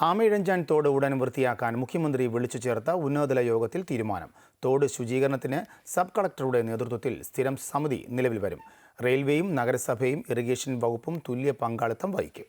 ആമയിഴഞ്ചാൻ തോട് ഉടൻ വൃത്തിയാക്കാൻ മുഖ്യമന്ത്രി വിളിച്ചു ചേർത്ത ഉന്നതതല യോഗത്തിൽ തീരുമാനം. തോട് ശുചീകരണത്തിന് സബ് കളക്ടറുടെ നേതൃത്വത്തിൽ സ്ഥിരം സമിതി നിലവിൽ വരും. റെയിൽവേയും നഗരസഭയും ഇറിഗേഷൻ വകുപ്പും തുല്യ പങ്കാളിത്തം വഹിക്കും.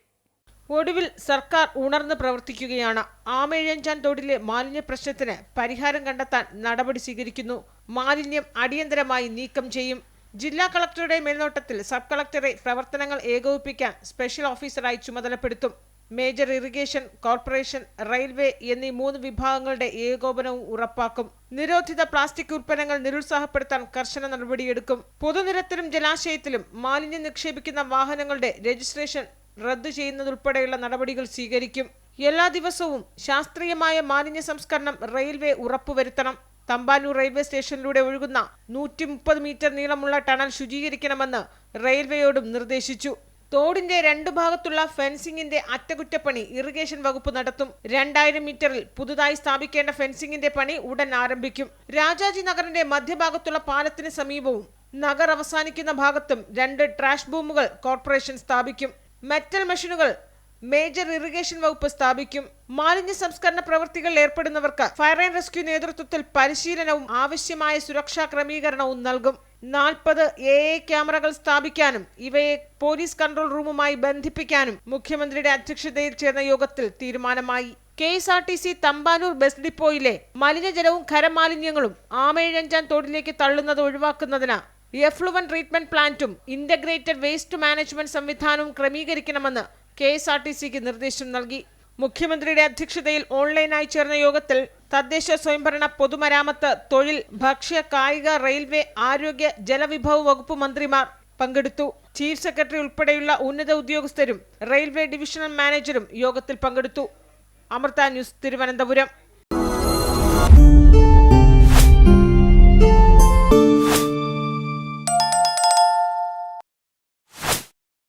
ഒടുവിൽ സർക്കാർ ഉണർന്ന് പ്രവർത്തിക്കുകയാണ്. ആമേഴഞ്ചാൻ തോടിലെ മാലിന്യ പ്രശ്നത്തിന് പരിഹാരം കണ്ടെത്താൻ നടപടി സ്വീകരിക്കുന്നു. മാലിന്യം അടിയന്തരമായി നീക്കം ചെയ്യും. ജില്ലാ കളക്ടറുടെ മേൽനോട്ടത്തിൽ സബ് കളക്ടറെ പ്രവർത്തനങ്ങൾ ഏകോപിപ്പിക്കാൻ സ്പെഷ്യൽ ഓഫീസറായി ചുമതലപ്പെടുത്തും. മേജർ ഇറിഗേഷൻ കോർപ്പറേഷൻ റെയിൽവേ എന്നീ മൂന്ന് വിഭാഗങ്ങളുടെ ഏകോപനവും ഉറപ്പാക്കും. നിരോധിത പ്ലാസ്റ്റിക് ഉൽപ്പന്നങ്ങൾ നിരുത്സാഹപ്പെടുത്താൻ കർശന നടപടിയെടുക്കും. പൊതുനിരത്തിലും ജലാശയത്തിലും മാലിന്യം നിക്ഷേപിക്കുന്ന വാഹനങ്ങളുടെ രജിസ്ട്രേഷൻ റദ്ദു ചെയ്യുന്നതുൾപ്പെടെയുള്ള നടപടികൾ സ്വീകരിക്കും. എല്ലാ ദിവസവും ശാസ്ത്രീയമായ മാലിന്യ സംസ്കരണം റെയിൽവേ ഉറപ്പുവരുത്തണം. തമ്പാനൂർ റെയിൽവേ സ്റ്റേഷനിലൂടെ ഒഴുകുന്ന നൂറ്റി മീറ്റർ നീളമുള്ള ടണൽ ശുചീകരിക്കണമെന്ന് റെയിൽവേയോടും നിർദ്ദേശിച്ചു. തോടിന്റെ രണ്ടു ഭാഗത്തുള്ള ഫെൻസിംഗിന്റെ അറ്റകുറ്റപ്പണി ഇറിഗേഷൻ വകുപ്പ് നടത്തും. രണ്ടായിരം മീറ്ററിൽ പുതുതായി സ്ഥാപിക്കേണ്ട ഫെൻസിംഗിന്റെ പണി ഉടൻ ആരംഭിക്കും. രാജാജി നഗറിന്റെ മധ്യഭാഗത്തുള്ള പാലത്തിന് സമീപവും നഗർ അവസാനിക്കുന്ന ഭാഗത്തും രണ്ട് ട്രാഷ് ബൂമുകൾ കോർപ്പറേഷൻ സ്ഥാപിക്കും. മെറ്റൽ മെഷീനുകൾ മേജർ ഇറിഗേഷൻ വകുപ്പ് സ്ഥാപിക്കും. മാലിന്യ സംസ്കരണ പ്രവൃത്തികളിൽ ഏർപ്പെടുന്നവർക്ക് ഫയർ ആൻഡ് റെസ്ക്യൂ നേതൃത്വത്തിൽ പരിശീലനവും ആവശ്യമായ സുരക്ഷാ ക്രമീകരണവും നൽകും. നാൽപ്പത് എ എ ക്യാമറകൾ സ്ഥാപിക്കാനും ഇവയെ പോലീസ് കൺട്രോൾ റൂമുമായി ബന്ധിപ്പിക്കാനും മുഖ്യമന്ത്രിയുടെ അധ്യക്ഷതയിൽ ചേർന്ന യോഗത്തിൽ തീരുമാനമായി. K S R T C Thampanoor bus ഡിപ്പോയിലെ മലിനജലവും ഖരമാലിന്യങ്ങളും ആമേഴഞ്ചാൻ തോടിലേക്ക് തള്ളുന്നത് ഒഴിവാക്കുന്നതിന് എഫ്ലുവൻ ട്രീറ്റ്മെന്റ് പ്ലാന്റും ഇന്റഗ്രേറ്റഡ് വേസ്റ്റ് മാനേജ്മെന്റ് സംവിധാനവും ക്രമീകരിക്കണമെന്ന് കെ എസ് ആർ ടി സിക്ക് നിർദ്ദേശം നൽകി. മുഖ്യമന്ത്രിയുടെ അധ്യക്ഷതയിൽ ഓൺലൈനായി ചേർന്ന യോഗത്തിൽ തദ്ദേശ സ്വയംഭരണ പൊതുമരാമത്ത് തൊഴിൽ ഭക്ഷ്യ കായിക റെയിൽവേ ആരോഗ്യ ജലവിഭവ വകുപ്പ് മന്ത്രിമാർ പങ്കെടുത്തു. ചീഫ് സെക്രട്ടറി ഉൾപ്പെടെയുള്ള ഉന്നത ഉദ്യോഗസ്ഥരും റെയിൽവേ ഡിവിഷണൽ മാനേജരും യോഗത്തിൽ പങ്കെടുത്തു. അമൃത ന്യൂസ് തിരുവനന്തപുരം.